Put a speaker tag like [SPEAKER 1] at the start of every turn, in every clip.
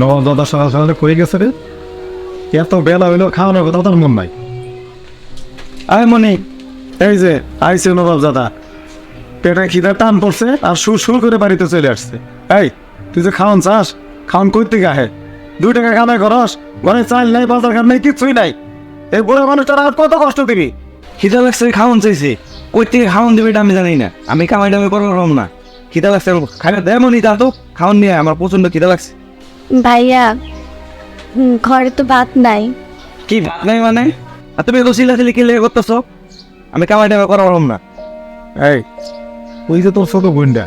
[SPEAKER 1] দাদা সকাল সকালে গেছে রে। এত বেলা হইল খাওয়ানোর কথা তার মন নাই। আয় মনি, এই যে আইসে নবাব দাদা। পেটে খিদা টান পড়ছে আর সুর সুর করে বাড়িতে চলে আসছে। এই, তুই যে খাওয়ান চাস, খাওয়ান থেকে আহে? দুই টাকা কামাই করস, ঘরে চাল নাই, বাজার ঘাট নাই, কিছুই নাই। এই বুড়া মানুষটার আর কত কষ্ট দিবি?
[SPEAKER 2] খিদা লাগছে খাওয়ান চাইছে। কই থেকে খাওয়ান দেবে এটা আমি জানি না। আমি কামাই টামাই পারব না। খিদা লাগছে, খাইলে দেয় মনি তা তো, খাওয়ান নিয়ে আমার প্রচণ্ড খিদা লাগছে।
[SPEAKER 3] ভাইয়া ঘরে তো ভাত নাই।
[SPEAKER 2] কি ভাত নাই মানে? আর তুমি এত সিলাসিলি কি লেগে করতেছো? আমি কামাই টামাই করা পারব না।
[SPEAKER 1] এই ওই যে তোর ছোট বোনটা।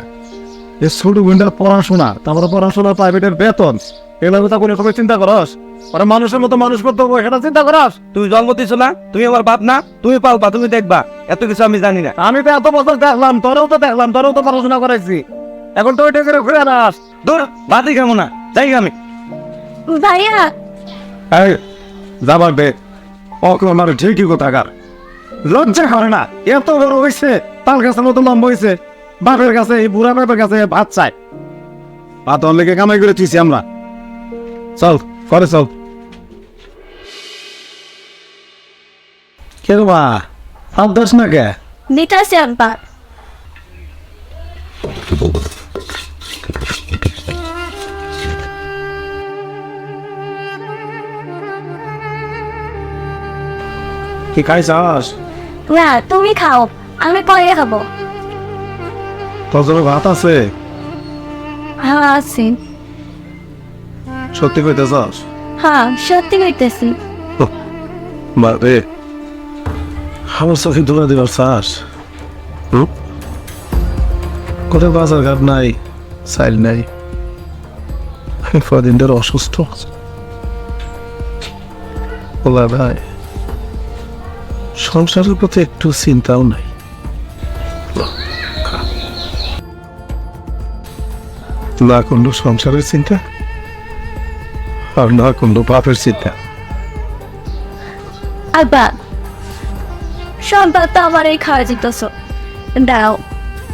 [SPEAKER 1] এই ছোট বোনটার পড়াশোনা তারপরে পড়াশোনা প্রাইভেটের বেতন এগুলো কথা কোনো সময় চিন্তা করস? ওরা মানুষের মতো মানুষ করতে হবে সেটা চিন্তা করস?
[SPEAKER 2] তুমি জন্ম দিছো না তুমি আমার বাপ না তুমি পালবা তুমি দেখবা এত কিছু আমি জানি না।
[SPEAKER 1] আমি তো এত বছর দেখলাম তোরেও তো দেখলাম তোরেও তো পড়াশোনা করাইছি। এখন তো ওইটা করে ঘুরে আনাস
[SPEAKER 2] দূর বাদই খাব না। যাই আমি।
[SPEAKER 3] ভাইয়া।
[SPEAKER 1] এই যাবার বে ওকে আমার ঠিকই কোথাকার। লজ্জা করে না এত বড় হয়েছে তার কাছে মতো লম্বা হয়েছে বাপের কাছে এই বুড়া বাপের কাছে ভাত চাই ভাত লেগে কামাই করে তুইছি আমরা। চল করে চল। কে বা হাত দাস না কে?
[SPEAKER 3] নিতাছি আব্বা।
[SPEAKER 1] কি খাইছাস
[SPEAKER 3] না তুমি খাও আমি পরে খাব।
[SPEAKER 1] তোর জন্য ভাত আছে?
[SPEAKER 3] হ্যাঁ আছি।
[SPEAKER 1] সত্যি কইতেছস
[SPEAKER 3] হ্যাঁ সত্যি কইতেছি।
[SPEAKER 1] বারে আমার চোখে ধুলা দিবার চাস? কোথায় বাজার ঘাট নাই চাইল নাই। কদিন ধরে অসুস্থ। ভাই। সংসারের প্রতি একটু চিন্তাও নাই। না কোনো সংসারের চিন্তা আর না কোনো বাপের চিন্তা।
[SPEAKER 3] আব্বা, সন্তান তো আমার এই খাওয়া দাও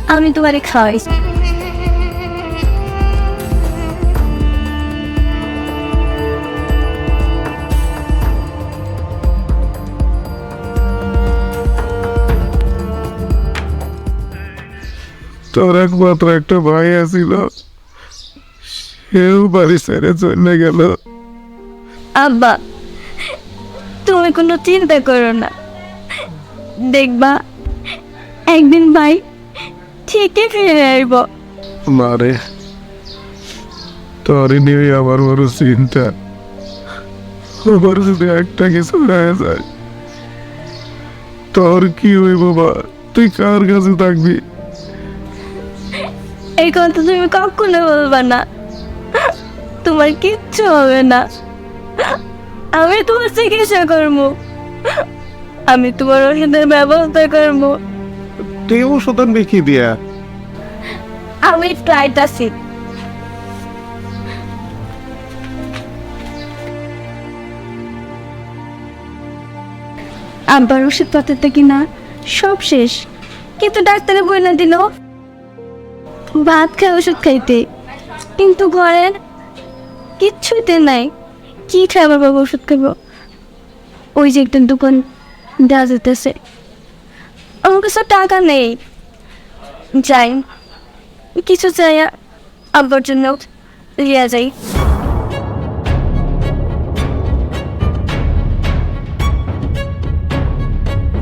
[SPEAKER 3] আমি তোমারে খাওয়াই
[SPEAKER 1] তোর একমাত্র একটা ভাই আছিল। সেও বাড়ি ছেড়ে চলে গেল।
[SPEAKER 3] আব্বা তুমি কোনো চিন্তা করো না। দেখবা একদিন ভাই ঠিকই ফিরে আসব।
[SPEAKER 1] মারে তোর নিয়ে আমার বড় চিন্তা। আমার যদি একটা কিছু হয়ে যায় তোর কি হইব বা? তুই কার কাছে থাকবি?
[SPEAKER 3] এই কথা তুমি কখনো বলবা না। তোমার কিচ্ছু হবে না। আমি তোমার চিকিৎসা করব। আমি তোমার ওষুধের ব্যবস্থা করব।
[SPEAKER 1] তুই ওষুধ বিকি দিয়া?
[SPEAKER 3] আমি ট্রাইটাছি আব্বার ওষুধপত্রটা কিনা সব শেষ। কিন্তু ডাক্তারে বই না দিল। ভাত খাই ওষুধ খাইতে। কিন্তু ঘরের কিচ্ছুতে নাই। কি খাবার বাবা ওষুধ খাব ওই যে একটা দোকান দেওয়া যেতেছে আমার কাছে টাকা নেই। যাই কিছু চাই আব্বার জন্য লিয়া যাই।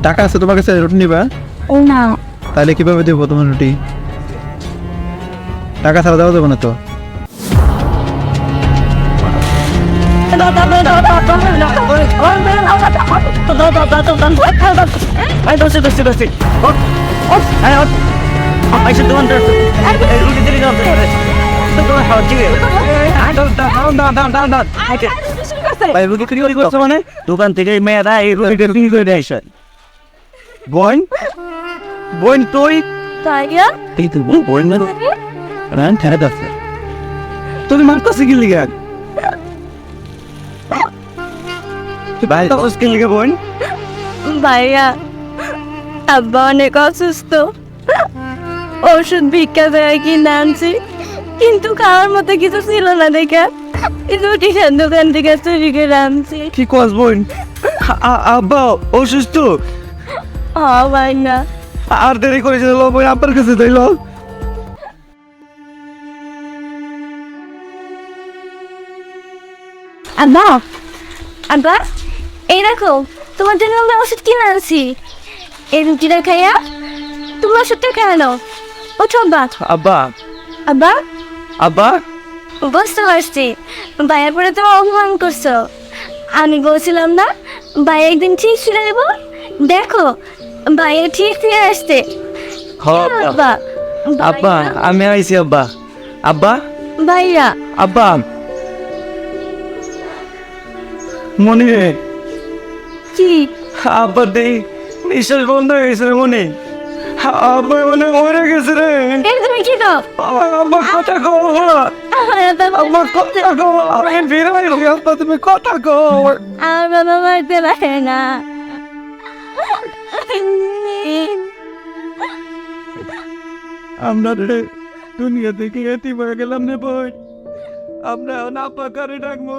[SPEAKER 4] টাকা আছে তোমার কাছে রুটি নিবা?
[SPEAKER 3] ও না।
[SPEAKER 4] তাহলে কীভাবে দেবো তোমার রুটি? টাকা ছাড়া দেওয়া যাবে না তো?
[SPEAKER 2] মানে? দোকান থেকে মেয়েরা এই বোন? বোন তুই?
[SPEAKER 3] তাইয়া
[SPEAKER 2] এই তো বোন রান ঠেলে যাচ্ছে। তুমি মারতেছি কি লিগা? ভাই তো কি লিগা বোন?
[SPEAKER 3] ভাইয়া আব্বা অনেক অসুস্থ। ওষুধ ভিক্ষা দেয় কিনে আনছি কিন্তু খাওয়ার মতো কিছু ছিল না দেখে। রুটিখান দোকান থেকে চুরি করে আনছি।
[SPEAKER 2] কি কস বোন? আব্বা অসুস্থ?
[SPEAKER 3] ও ভাই না
[SPEAKER 2] আর দেরি করেছে লো বোন আব্বার কাছে তাইল
[SPEAKER 3] আব্বা আব্বা এই দেখো তোমার জন্য আমি ওষুধ কিনে আনছি এই রুটিটা খাইয়া তুমি ওষুধটা খেয়ে নাও। ওঠো আব্বা।
[SPEAKER 2] আব্বা।
[SPEAKER 3] আব্বা?
[SPEAKER 2] আব্বা।
[SPEAKER 3] বুঝতে পারছি। ভাইয়ের পরে তুমি অপমান করছ। আমি বলছিলাম না ভাই একদিন ঠিক ফিরে দেবো দেখো ভাইয়ের ঠিক ফিরে আসতে আব্বা।
[SPEAKER 2] আব্বা আমি আইছি আব্বা। আব্বা।
[SPEAKER 3] ভাইয়া।
[SPEAKER 2] আব্বা। মনে।
[SPEAKER 3] কি?
[SPEAKER 2] আব্বা দেই নিঃশ্বাস বন্ধ হয়ে গেছে রে মনে। আব্বা মনে মরে গেছে রে।
[SPEAKER 3] এই তুমি কি দাও
[SPEAKER 2] আব্বা আব্বা কথা কো
[SPEAKER 3] আমার বাবা
[SPEAKER 2] আব্বা কথা কো আমি ফিরে আইলো আব্বা তুমি কথা কো
[SPEAKER 3] আমার বাবা মারতে পারে না।
[SPEAKER 2] আমরা রে দুনিয়া থেকে এতি হয়ে গেলাম রে বই। আমরা না পাকারে ডাকবো।